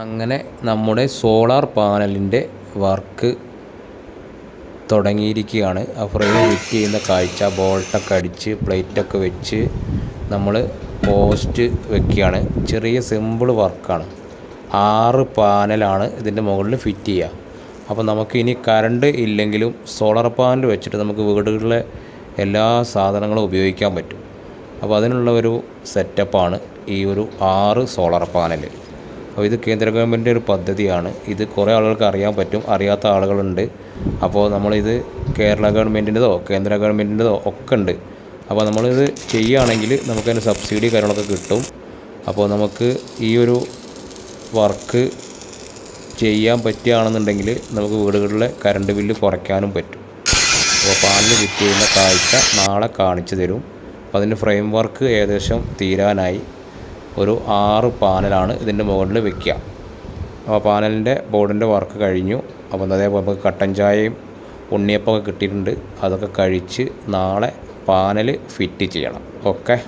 അങ്ങനെ നമ്മുടെ solar പാനലിന്റെ work തുടങ്ങിയിരിക്കുകയാണ്. ആ ഫ്രെയിം ഫിറ്റ് ചെയ്യുന്ന കാഴ്ച ബോൾട്ടൊക്കെ അടിച്ച് പ്ലേറ്റൊക്കെ വെച്ച് നമ്മൾ പോസ്റ്റ് വെക്കുകയാണ്. ചെറിയ സിമ്പിൾ വർക്കാണ്. ആറ് പാനലാണ് ഇതിന്റെ മുകളിൽ ഫിറ്റ് ചെയ്യുക. അപ്പോൾ നമുക്ക് ഇനി കറണ്ട് ഇല്ലെങ്കിലും സോളാർ പാനൽ വെച്ചിട്ട് നമുക്ക് വീടുകളിലെ എല്ലാ സാധനങ്ങളും ഉപയോഗിക്കാൻ പറ്റും. അപ്പോൾ അതിനുള്ള ഒരു സെറ്റപ്പാണ് ഈ ഒരു ആറ് സോളാർ പാനൽ അപ്പോൾ ഇത് കേന്ദ്ര ഗവൺമെന്റിന്റെ ഒരു പദ്ധതിയാണ്. ഇത് കുറേ ആളുകൾക്ക് അറിയാൻ പറ്റും അറിയാത്ത ആളുകളുണ്ട്. അപ്പോൾ നമ്മളിത് കേരള ഗവൺമെന്റിന്റെതോ കേന്ദ്ര ഗവൺമെന്റിന്റെതോ ഒക്കെ ഉണ്ട്. അപ്പോൾ നമ്മളിത് ചെയ്യുകയാണെങ്കിൽ നമുക്കതിന് സബ്സിഡി കാര്യങ്ങളൊക്കെ കിട്ടും. അപ്പോൾ നമുക്ക് ഈ ഒരു വർക്ക് ചെയ്യാൻ പറ്റുകയാണെന്നുണ്ടെങ്കിൽ നമുക്ക് വീടുകളിലെ കറണ്ട് ബില്ല് കുറയ്ക്കാനും പറ്റും. അപ്പോൾ പാലിൽ വിറ്റ് ചെയ്യുന്ന കാഴ്ച നാളെ കാണിച്ചു തരും. അപ്പോൾ അതിന്റെ ഫ്രെയിം വർക്ക് ഏകദേശം തീരാനായി. ഒരു ആറ് പാനലാണ് ഇതിന്റെ മുകളിൽ വെക്കുക. അപ്പോൾ പാനലിന്റെ ബോർഡിന്റെ വർക്ക് കഴിഞ്ഞു. അപ്പോൾ അതേപോലെ നമുക്ക് കട്ടൻ ചായയും ഉണ്ണിയപ്പമൊക്കെ കിട്ടിയിട്ടുണ്ട്. അതൊക്കെ കഴിച്ച് നാളെ പാനൽ ഫിറ്റ് ചെയ്യണം. ഓക്കെ?